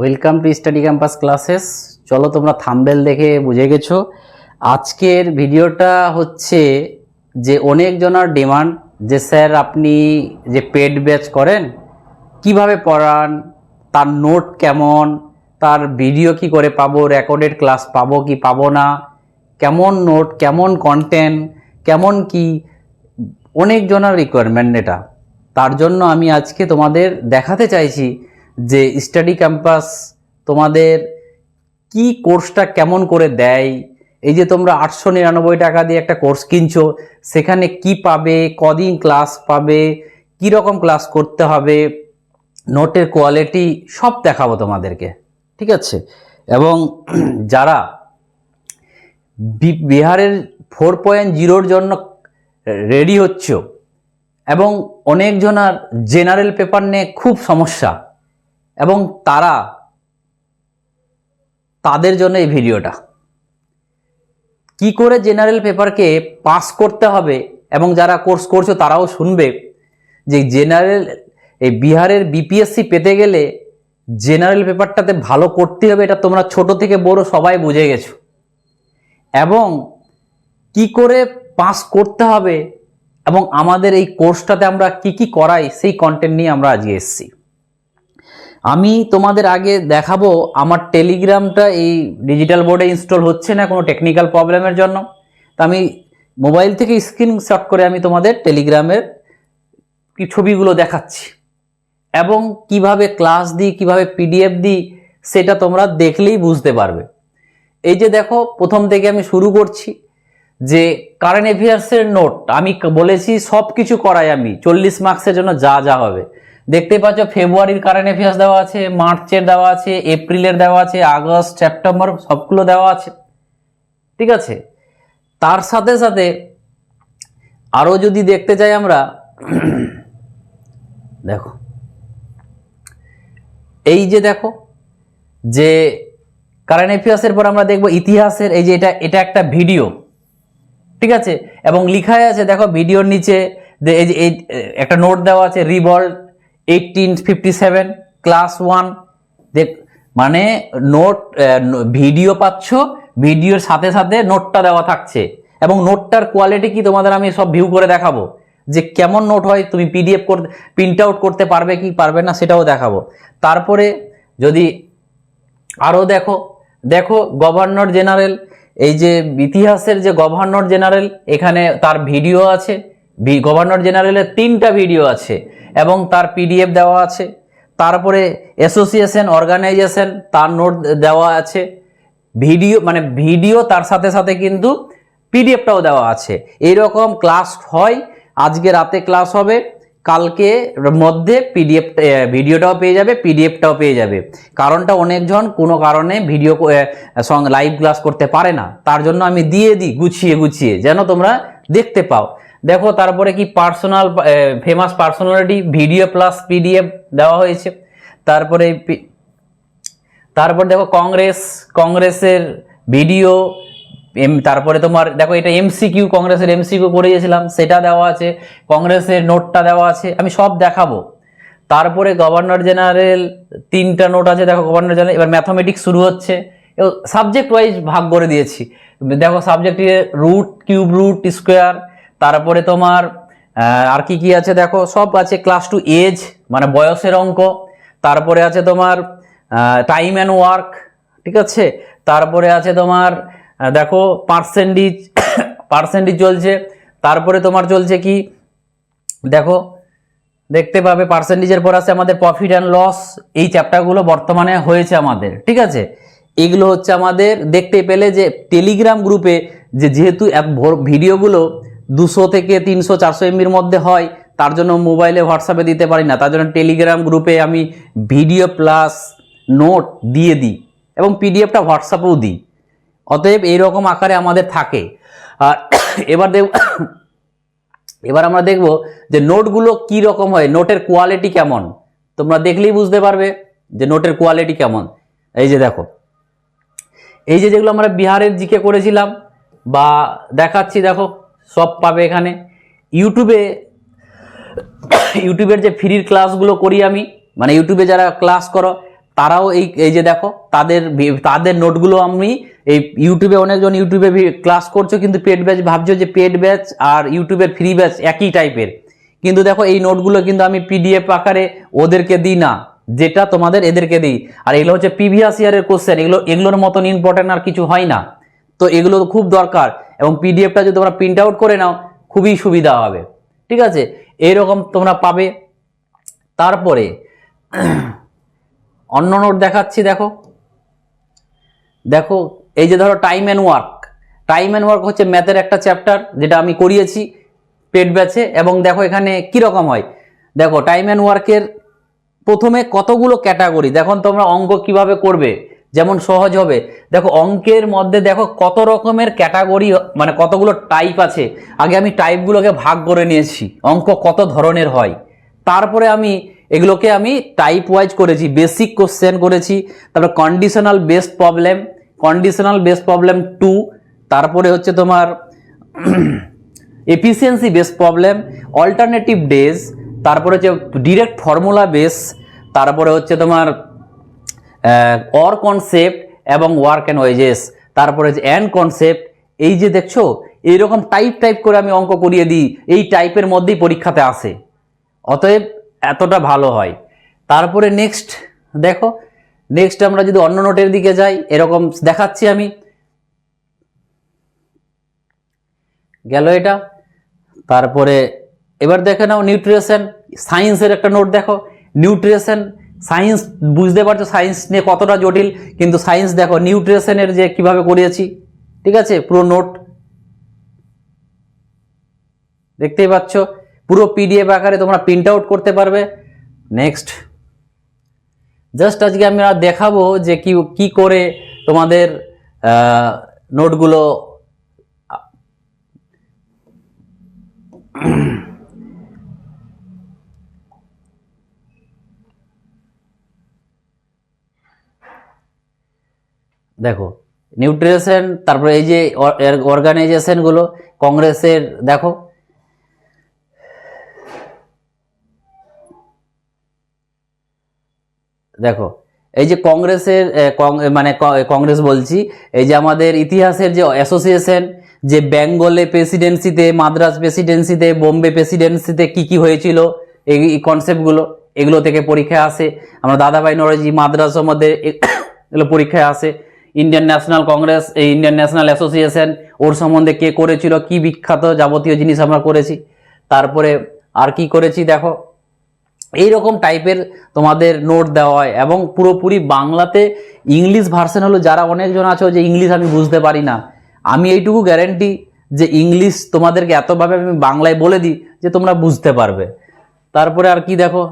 Welcome to study campus classes চলো তোমরা thumbnail দেখে বুঝে গেছো। আজকের ভিডিওটা হচ্ছে যে অনেকজনের ডিমান্ড যে স্যার আপনি যে পেড ব্যাচ করেন, কীভাবে পড়ান, তার নোট কেমন, তার ভিডিও কি করে পাবো রেকর্ডেড ক্লাস পাবো কি পাবো না, কেমন নোট কেমন কন্টেন্ট কেমন কি, অনেক জনের রিকোয়ারমেন্ট এটা। তার জন্য আমি আজকে তোমাদের দেখাতে চাইছি যে স্টাডি ক্যাম্পাস তোমাদের কি কোর্সটা কেমন করে দেয়? এই যে তোমরা আটশো নিরানব্বই টাকা দিয়ে একটা কোর্স কিনছো, সেখানে কি পাবে? কদিন ক্লাস পাবে? কি রকম ক্লাস করতে হবে? নোটের কোয়ালিটি সব দেখাবো তোমাদেরকে, ঠিক আছে? এবং যারা বিহারের ফোর পয়েন্ট জিরোর জন্য রেডি হচ্ছ, এবং অনেকজনার জেনারেল পেপার নিয়ে খুব সমস্যা এবং তারা তাদের জন্য এই ভিডিওটা। কি করে জেনারেল পেপারকে পাস করতে হবে এবং যারা কোর্স করছ তারাও শুনবে যে জেনারেল, এই বিহারের বিপিএসসি পেতে গেলে জেনারেল পেপারটাতে ভালো করতে হবে, এটা তোমরা ছোট থেকে বড় সবাই বুঝে গেছো। এবং কি করে পাস করতে হবে এবং আমাদের এই কোর্সটাতে আমরা কি কি করাই, সেই কন্টেন্ট নিয়ে আমরা আজকে এসেছি। আমি তোমাদের আগে দেখাবো আমার টেলিগ্রামটা এই ডিজিটাল বোর্ডে ইনস্টল হচ্ছে না, কোনো টেকনিক্যাল প্রবলেমের জন্য। তা আমি মোবাইল থেকে স্ক্রিনশট করে আমি তোমাদের টেলিগ্রামের ছবিগুলো দেখাচ্ছি। এবং কীভাবে ক্লাস দিই, কীভাবে পিডিএফ দিই, সেটা তোমরা দেখলেই বুঝতে পারবে। এই যে দেখো, প্রথম থেকে আমি শুরু করছি যে কারেন্ট অ্যাফেয়ার্সের নোট আমি বলেছি সব কিছু করাই আমি, চল্লিশ মার্কসের জন্য যা যা হবে। দেখতে পাচ্ছ ফেব্রুয়ারির কারেন্ট অ্যাফেয়ার্স দেওয়া আছে মার্চের দেওয়া আছে এপ্রিলের দেওয়া আছে আগস্ট সেপ্টেম্বর সবগুলো দেওয়া আছে। ঠিক আছে? তার সাথে সাথে আরও যদি দেখতে চাই আমরা, দেখো, এই যে দেখো, যে কারেন্ট অ্যাফেয়ার্সের পর আমরা দেখব ইতিহাসের, এই যে এটা এটা একটা ভিডিও ঠিক আছে? এবং লিখাই আছে, দেখো ভিডিওর নিচে এই যে একটা নোট দেওয়া আছে revolt eighteen fifty seven class one মানে নোট ভিডিও পাচ্ছ ভিডিওর সাথে সাথে নোটটা দেওয়া থাকছে। এবং নোটটার কোয়ালিটি কি তোমাদের আমি সব ভিউ করে দেখাবো। যে কেমন নোট হয়, তুমি পিডিএফ করতে প্রিন্ট আউট করতে পারবে কি পারবে না সেটাও দেখাবো। তারপরে যদি আরও দেখো দেখো গভর্নর জেনারেল এই যে ইতিহাসের যে গভর্নর জেনারেল এখানে তার ভিডিও আছে। গভর্নর জেনারেলের তিনটা ভিডিও আছে, এবং তার পিডিএফ দেওয়া আছে, তারপরে অ্যাসোসিয়েশন অর্গানাইজেশন তার নোট দেওয়া আছে, ভিডিও মানে ভিডিও তার সাথে সাথে কিন্তু পিডিএফটাও দেওয়া আছে। এইরকম ক্লাস হয়, আজকে রাতে ক্লাস হবে, কালকে মধ্যে পিডিএফ ভিডিওটাও পেয়ে যাবে পিডিএফটাও পেয়ে যাবে। কারণটা অনেকজন কোনো কারণে ভিডিও সঙ্গে লাইভ ক্লাস করতে পারে না। তার জন্য আমি দিয়ে দিই, গুছিয়ে গুছিয়ে, যেন তোমরা দেখতে পাও। দেখো তারপরে কি personal famous personality video plus PDF দেওয়া হয়েছে। তারপরে তারপর দেখো কংগ্রেস কংগ্রেসের ভিডিও এম, তারপরে তোমার, দেখো এটা এমসিকিউ কংগ্রেসের এমসিকিউ করে গেছিলাম সেটা দেওয়া আছে কংগ্রেসের নোটটা দেওয়া আছে, আমি সব দেখাবো। তারপরে গভর্নর জেনারেল তিনটা নোট আছে, দেখো গভর্নর জেনারেল এবার ম্যাথমেটিক্স শুরু হচ্ছে। সাবজেক্ট ওয়াইজ ভাগ করে দিয়েছি। দেখো সাবজেক্টে রুট কিউব রুট স্কোয়ার তারপরে তোমার আর কি কি আছে দেখো? সব আছে ক্লাস টু এজ মানে বয়সের অঙ্ক। তারপরে আছে তোমার টাইম অ্যান্ড ওয়ার্ক ঠিক আছে? তারপরে আছে তোমার দেখো পার্সেন্টেজ পার্সেন্টেজ চলছে। তারপরে তোমার চলছে কি? দেখো, দেখতে পাবে পার্সেন্টেজের পর আছে আমাদের প্রফিট অ্যান্ড লস এই চ্যাপ্টারগুলো বর্তমানে হয়েছে আমাদের, ঠিক আছে? এগুলো হচ্ছে আমাদের দেখতে পেলে যে টেলিগ্রাম গ্রুপে যে যেহেতু ভিডিওগুলো দুশো থেকে তিনশো, চারশো এমবির মধ্যে হয়। তার জন্য মোবাইলে হোয়াটসঅ্যাপে দিতে পারি না। তার জন্য টেলিগ্রাম গ্রুপে আমি ভিডিও প্লাস নোট দিয়ে দিই এবং পিডিএফটা হোয়াটসঅ্যাপেও দিই। অতএব এইরকম আকারে আমাদের থাকে। আর এবার দেখ এবার আমরা দেখব যে নোটগুলো কি রকম হয়। নোটের কোয়ালিটি কেমন? তোমরা দেখলেই বুঝতে পারবে যে নোটের কোয়ালিটি কেমন। এই যে দেখো। এই যে যেগুলো আমরা বিহারের জিকে করেছিলাম বা দেখাচ্ছি, দেখো। সব পাবে এখানে। ইউটিউবে ইউটিউবের যে ফ্রির ক্লাসগুলো করি আমি মানে ইউটিউবে যারা ক্লাস করো, তারাও এই এই যে দেখো, তাদের তাদের নোটগুলো আমি এই ইউটিউবে অনেকজন ইউটিউবে ক্লাস করছ, কিন্তু পেড ব্যাচ ভাবছ যে পেড ব্যাচ আর ইউটিউবের ফ্রি ব্যাচ একই টাইপের কিন্তু দেখো, এই নোটগুলো কিন্তু আমি পিডিএফ আকারে ওদেরকে দিই না, যেটা তোমাদের এদেরকে দিই। আর এগুলো হচ্ছে প্রিভিয়াস ইয়ারের কোশ্চেন এগুলো, এগুলোর মতন ইম্পর্টেন্ট আর কিছু হয় না। তো এগুলো খুব দরকার এবং পিডিএফটা যদি তোমরা প্রিন্ট আউট করে নাও, খুবই সুবিধা হবে। ঠিক আছে? এইরকম তোমরা পাবে। তারপরে, অন্য নোট দেখাচ্ছি, দেখো। দেখো, এই যে ধরো time and work time and work হচ্ছে ম্যাথের একটা চ্যাপ্টার যেটা আমি করিয়েছি পেট ব্যাচে, এবং দেখো এখানে কি রকম হয়? দেখো টাইম অ্যান্ড ওয়ার্কের প্রথমে কতগুলো ক্যাটাগরি দেখো তোমরা অঙ্ক কীভাবে করবে? যেমন সহজ হবে। দেখো, অঙ্কের মধ্যে দেখো কত রকমের ক্যাটাগরি মানে কতগুলো টাইপ আছে। আগে আমি টাইপগুলোকে ভাগ করে নিয়েছি, অঙ্ক কত ধরনের হয়। তারপরে আমি এগুলোকে আমি টাইপ ওয়াইজ করেছি বেসিক কোশ্চেন করেছি, তারপর conditional based problem conditional based problem two তারপরে হচ্ছে তোমার efficiency base problem alternative days তারপরে হচ্ছে ডিরেক্ট ফর্মুলা বেস তারপরে হচ্ছে তোমার অর কনসেপ্ট এবং ওয়ার্ক অ্যান্ড ওয়েজেস তারপরে হচ্ছে অ্যান্ড কনসেপ্ট এই যে দেখছ, এইরকম টাইপ টাইপ করে আমি অঙ্ক করিয়ে দিই, এই টাইপের মধ্যেই পরীক্ষাতে আসে। অতএব এতটা ভালো হয়। তারপরে নেক্সট দেখো নেক্সট আমরা যদি অন্য নোটের দিকে যাই, এরকম দেখাচ্ছি আমি। গেল এটা। তারপরে এবার দেখে নাও নিউট্রিশন সায়েন্সের একটা নোট দেখো। নিউট্রিশন সায়েন্স বুঝতে পারছ সায়েন্স নিয়ে কতটা জটিল, কিন্তু সায়েন্স দেখো নিউট্রিশনের যে কীভাবে করিয়েছি, ঠিক আছে? পুরো নোট দেখতেই পাচ্ছ? পুরো পিডিএফ আকারে তোমরা প্রিন্ট আউট করতে পারবে। নেক্সট জাস্ট আজকে আমরা দেখাবো যে কি কি করে তোমাদের নোটগুলো দেখো নিউট্রিশন তারপরে এই যে অর্গানাইজেশনগুলো কংগ্রেসের, দেখো। দেখো, এই যে কংগ্রেসের মানে কংগ্রেস বলছি, এই যে আমাদের ইতিহাসের যে অ্যাসোসিয়েশন যে বেঙ্গলে প্রেসিডেন্সিতে মাদ্রাজ প্রেসিডেন্সিতে বোম্বে প্রেসিডেন্সিতে কি কি হয়েছিল, এই কনসেপ্টগুলো এগুলো থেকে পরীক্ষায় আসে। আমরা দাদাভাই নরজি মাদ্রাস মধ্যে এগুলো পরীক্ষায় আসে। ইন্ডিয়ান ন্যাশনাল কংগ্রেস এই ইন্ডিয়ান ন্যাশনাল অ্যাসোসিয়েশন ওর সম্বন্ধে কে করেছিল, কি বিখ্যাত যাবতীয় জিনিস আমরা করেছি, তারপরে আর কি করেছি দেখো। এই রকম টাইপের তোমাদের নোট দেওয়া হয় এবং পুরোপুরি বাংলাতে ইংলিশ ভার্সন হলো, যারা অনেকজন আছো যে ইংলিশ আমি বুঝতে পারি না, আমি এইটুকু গ্যারেন্টি যে ইংলিশ তোমাদেরকে এতভাবে আমি বাংলায় বলে দিই যে তোমরা বুঝতে পারবে। তারপরে আর কি দেখো?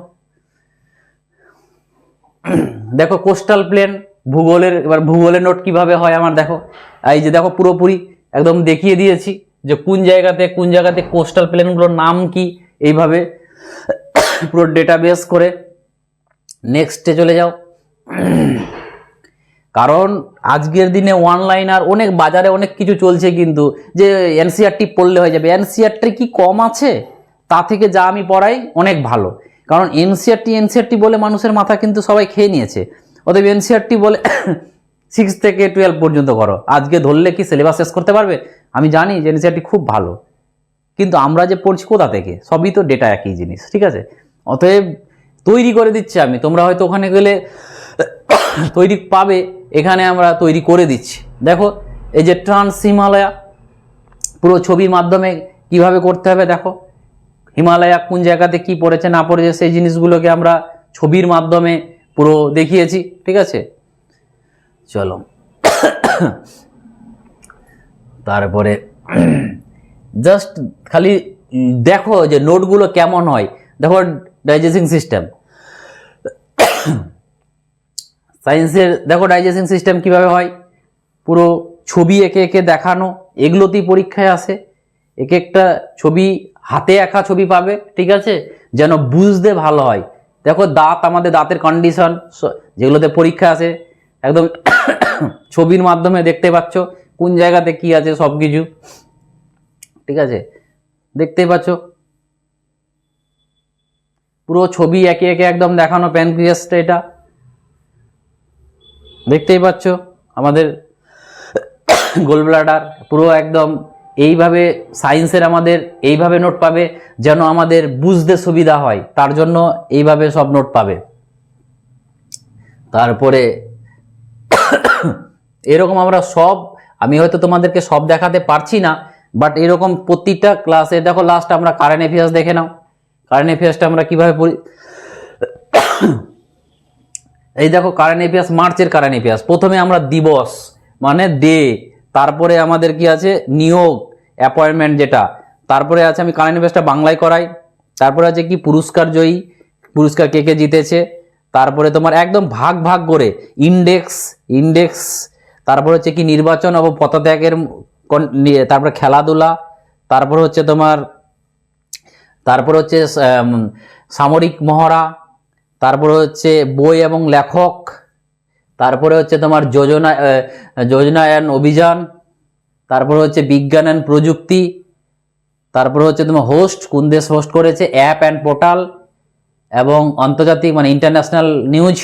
দেখো কোস্টাল প্লেন ভূগোলের, এবার ভূগোলের নোট কীভাবে হয় আমার দেখো। এই যে দেখো পুরোপুরি একদম দেখিয়ে দিয়েছি যে কোন জায়গাতে কোন জায়গাতে কোস্টাল প্লেনগুলোর নাম কি, এইভাবে পুরো ডেটাবেস করে নেক্সটে চলে যাও। কারণ আজকের দিনে অনলাইন আর অনেক বাজারে অনেক কিছু চলছে কিন্তু, যে এনসিআরটি পড়লে হয়ে যাবে। এনসিআরটি কি কম আছে? তা থেকে যা আমি পড়াই অনেক ভালো। কারণ এনসিআরটি এনসিআরটি বলে মানুষের মাথা কিন্তু সবাই খেয়ে নিয়েছে। অতএব এনসিআরটি বলে সিক্স থেকে টুয়েলভ পর্যন্ত করো। আজকে ধরলে কি সিলেবাস শেষ করতে পারবে? আমি জানি যে এনসিআরটি খুব ভালো। কিন্তু আমরা যে পড়ছি কোথা থেকে? সবই তো ডেটা একই জিনিস, ঠিক আছে? অতএব তৈরি করে দিচ্ছি আমি। তোমরা হয়তো ওখানে গেলে তৈরি পাবে, এখানে আমরা তৈরি করে দিচ্ছি। দেখো, এই যে ট্রান্স হিমালয়া পুরো ছবির মাধ্যমে কীভাবে করতে হবে দেখো। হিমালয়া কোন জায়গাতে কি পড়েছে, না পড়েছে, সেই জিনিসগুলোকে আমরা ছবির মাধ্যমে পুরো দেখিয়েছি, ঠিক আছে? চলো। তারপরে জাস্ট খালি দেখো যে নোটগুলো কেমন হয়। দেখো ডাইজেস্টিং সিস্টেম সায়েন্সের দেখো ডাইজেস্টিং সিস্টেম কীভাবে হয়? পুরো ছবি একে একে দেখানো, এগুলোতেই পরীক্ষায় আসে। এক একটা ছবি, হাতে আঁকা ছবি পাবে, ঠিক আছে? যেন বুঝতে ভালো হয়। দেখো দাঁত আমাদের দাঁতের কন্ডিশন যেগুলোতে পরীক্ষা আছে, একদম ছবির মাধ্যমে দেখতে পাচ্ছ, কোন জায়গাতে কি আছে সব কিছু ঠিক আছে? দেখতেই পাচ্ছ। পুরো ছবি একে একে একদম দেখানো প্যানক্রিয়াসটা এটা। দেখতেই পাচ্ছ আমাদের গোল ব্লাডার পুরো একদম এইভাবে সায়েন্সের আমাদের এইভাবে নোট পাবে যেন আমাদের বুঝতে সুবিধা হয়, তার জন্য এইভাবে সব নোট পাবে। তারপরে এরকম আমরা সব, আমি হয়তো তোমাদেরকে সব দেখাতে পারছি না বাট এরকম প্রতিটা ক্লাসে দেখো লাস্ট আমরা কারেন্ট অ্যাফেয়ার্স দেখে নাও। কারেন্ট অ্যাফেয়ার্সটা আমরা কীভাবে পড়ি? এই দেখো কারেন্ট অ্যাফেয়ার্স মার্চের কারেন্ট অ্যাফেয়ার্স প্রথমে আমরা দিবস মানে ডে তারপরে আমাদের কি আছে? নিয়োগ। অ্যাপয়েন্টমেন্ট যেটা তারপরে আছে আমি কারেন্ট অ্যাফেয়ার্সটা বাংলায় করাই তারপরে আছে কি পুরস্কার জয়ী পুরস্কার কে কে জিতেছে তারপরে তোমার একদম ভাগ ভাগ করে ইন্ডেক্স ইন্ডেক্স তারপর হচ্ছে কি নির্বাচন এবং পদত্যাগের তারপরে খেলাধুলা তারপর হচ্ছে তোমার তারপর হচ্ছে সামরিক মহড়া তারপরে হচ্ছে বই এবং লেখক তারপরে হচ্ছে তোমার যোজনা আহ, যোজনায়ন অভিযান তারপরে হচ্ছে বিজ্ঞান অ্যান্ড প্রযুক্তি, তারপর হচ্ছে তোমার হোস্ট কোন দেশ হোস্ট করেছে অ্যাপ অ্যান্ড পোর্টাল এবং আন্তর্জাতিক মানে ইন্টারন্যাশনাল নিউজ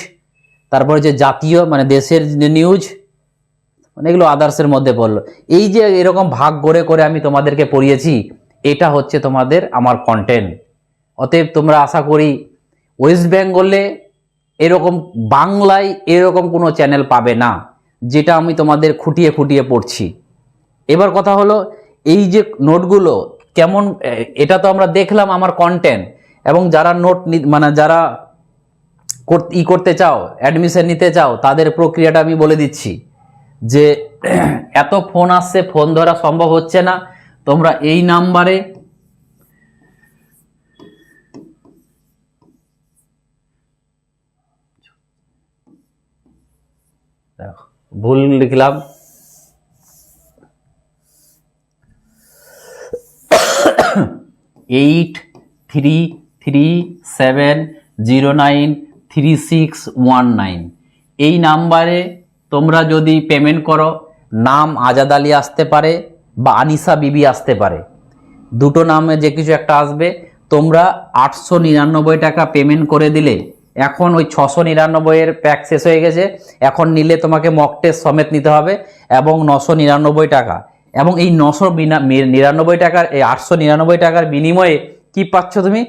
তারপর হচ্ছে জাতীয় মানে দেশের নিউজ মানে এগুলো আদার্সের মধ্যে পড়ল। এই যে এরকম ভাগ করে করে আমি তোমাদেরকে পড়িয়েছি, এটা হচ্ছে তোমাদের আমার কন্টেন্ট অতএব তোমরা আশা করি ওয়েস্ট বেঙ্গলে এরকম বাংলায় এরকম কোনো চ্যানেল পাবে না, যেটা আমি তোমাদের খুঁটিয়ে খুঁটিয়ে পড়ছি। এবার কথা হলো, এই যে নোটগুলো কেমন এটা তো আমরা দেখলাম আমার কন্টেন্ট এবং যারা নোট মানে যারা ই করতে চাও অ্যাডমিশন নিতে চাও, তাদের প্রক্রিয়াটা আমি বলে দিচ্ছি যে, এত ফোন আসছে ফোন ধরা সম্ভব হচ্ছে না। তোমরা এই নাম্বারে ভুল লিখলাম। Eight three three seven zero nine three six one nine এই নাম্বারে তোমরা যদি পেমেন্ট করো, নাম আজাদ আলী আসতে পারে বা আনিসা বিবি আসতে পারে। দুটো নামে যে কিছু একটা আসবে, তোমরা আটশো নিরানব্বই টাকা পেমেন্ট করে দিলে, এখন ওই ছশো নিরানব্বইয়ের প্যাক শেষ হয়ে গেছে, এখন নিলে তোমাকে মক সমেত নিতে হবে এবং নশো নিরানব্বই টাকা। এবং এই নশো নিরানব্বই টাকার, এই আটশো নিরানব্বই টাকার বিনিময়ে কি পাচ্ছ তুমি?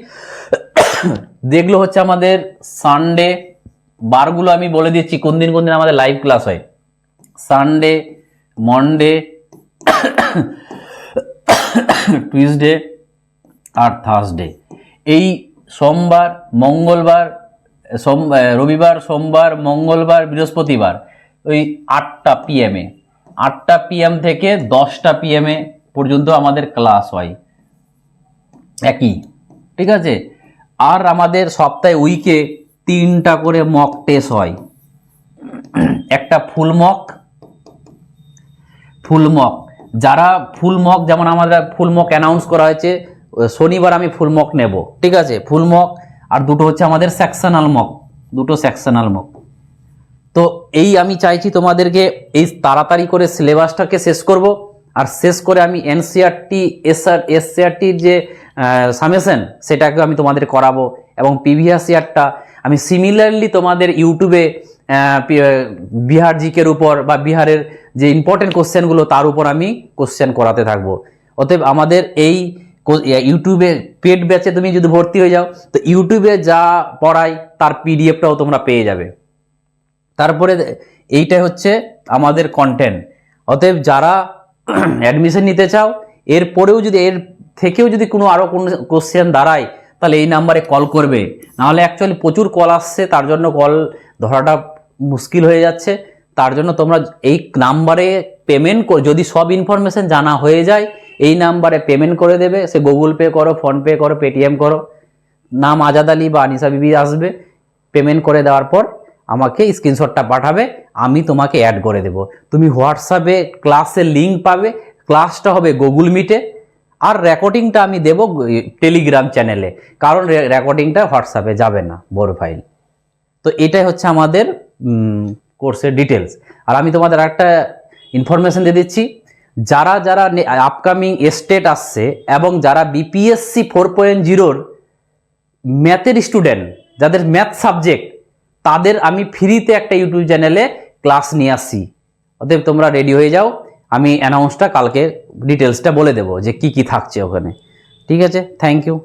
দেখল হচ্ছে আমাদের সানডে বারগুলো আমি বলে দিচ্ছি, কোন দিন কোন দিন আমাদের লাইভ ক্লাস হয়। সানডে মনডে টুইসডে আর থার্সডে এই সোমবার, মঙ্গলবার রবিবার, সোমবার, মঙ্গলবার, বৃহস্পতিবার, ওই আটটা পিএমে আটটা পিএম থেকে দশটা পিএমে পর্যন্ত আমাদের ক্লাস হয়। একই। ঠিক আছে? আর আমাদের সপ্তাহে উইকে তিনটা করে মক টেস্ট হয়। একটা ফুল মক ফুল মক যারা ফুল মক যেমন আমাদের ফুল মক অ্যানাউন্স করা হয়েছে, শনিবার আমি ফুল মক নেব। ঠিক আছে? ফুল মক আর দুটো হচ্ছে আমাদের সেকশনাল মক দুটো সেকশনাল মক এই আমি চাইছি তোমাদেরকে এই তাড়াতাড়ি করে সিলেবাসটাকে শেষ করব। আর শেষ করে আমি এনসিআরটি এসআর এসসিআরটির যে সামেশন সেটাকে আমি তোমাদের করাবো। এবং পিভিএস ইয়ারটা, আমি সিমিলারলি তোমাদের ইউটিউবে বিহার জিকের উপর বা বিহারের যে ইম্পর্টেন্ট কোশ্চেনগুলো তার উপর আমি কোশ্চেন করাতে থাকব। অতএব আমাদের এই ইউটিউবে পেড ব্যাচে তুমি যদি ভর্তি হয়ে যাও, তো ইউটিউবে যা পড়াই তার পিডিএফটাও তোমরা পেয়ে যাবে। তারপরে এইটাই হচ্ছে আমাদের কন্টেন্ট অতএব যারা অ্যাডমিশন নিতে চাও, এরপরেও যদি, এর থেকেও যদি কোনো আরও কোনো কোশ্চেন দাঁড়ায়, তাহলে এই নাম্বারে কল করবে। নাহলে অ্যাকচুয়ালি প্রচুর কল আসছে, তার জন্য কল ধরাটা মুশকিল হয়ে যাচ্ছে। তার জন্য তোমরা এই নাম্বারে পেমেন্ট যদি সব ইনফরমেশন জানা হয়ে যায়, এই নাম্বারে পেমেন্ট করে দেবে। সে গুগল পে করো ফোনপে করো পেটিএম করো। নাম আজাদ আলী বা আনিসা বিবি আসবে পেমেন্ট করে দেওয়ার পর আমাকে স্ক্রিনশটটা পাঠাবে, আমি তোমাকে অ্যাড করে দেব। তুমি হোয়াটসঅ্যাপে ক্লাসের লিঙ্ক পাবে, ক্লাসটা হবে গুগল মিটে আর রেকর্ডিংটা আমি দেব টেলিগ্রাম চ্যানেলে কারণ রেকর্ডিংটা হোয়াটসঅ্যাপে যাবে না বোর ফাইল তো এটাই হচ্ছে আমাদের কোর্সের ডিটেলস আর আমি তোমাদের একটা ইনফরমেশন দিয়ে দিচ্ছি, যারা যারা আপকামিং স্টেট আসছে, এবং যারা বিপিএসসি ফোর পয়েন্ট জিরোর ম্যাথের স্টুডেন্ট যাদের ম্যাথ সাবজেক্ট তাদের আমি ফ্রিতে একটা ইউটিউব চ্যানেলে ক্লাস নিয়ে আসি অতএব তোমরা রেডি হয়ে যাও। আমি অ্যানাউন্সটা কালকে ডিটেলসটা বলে দেবো যে কি কি থাকছে ওখানে। ঠিক আছে? Thank you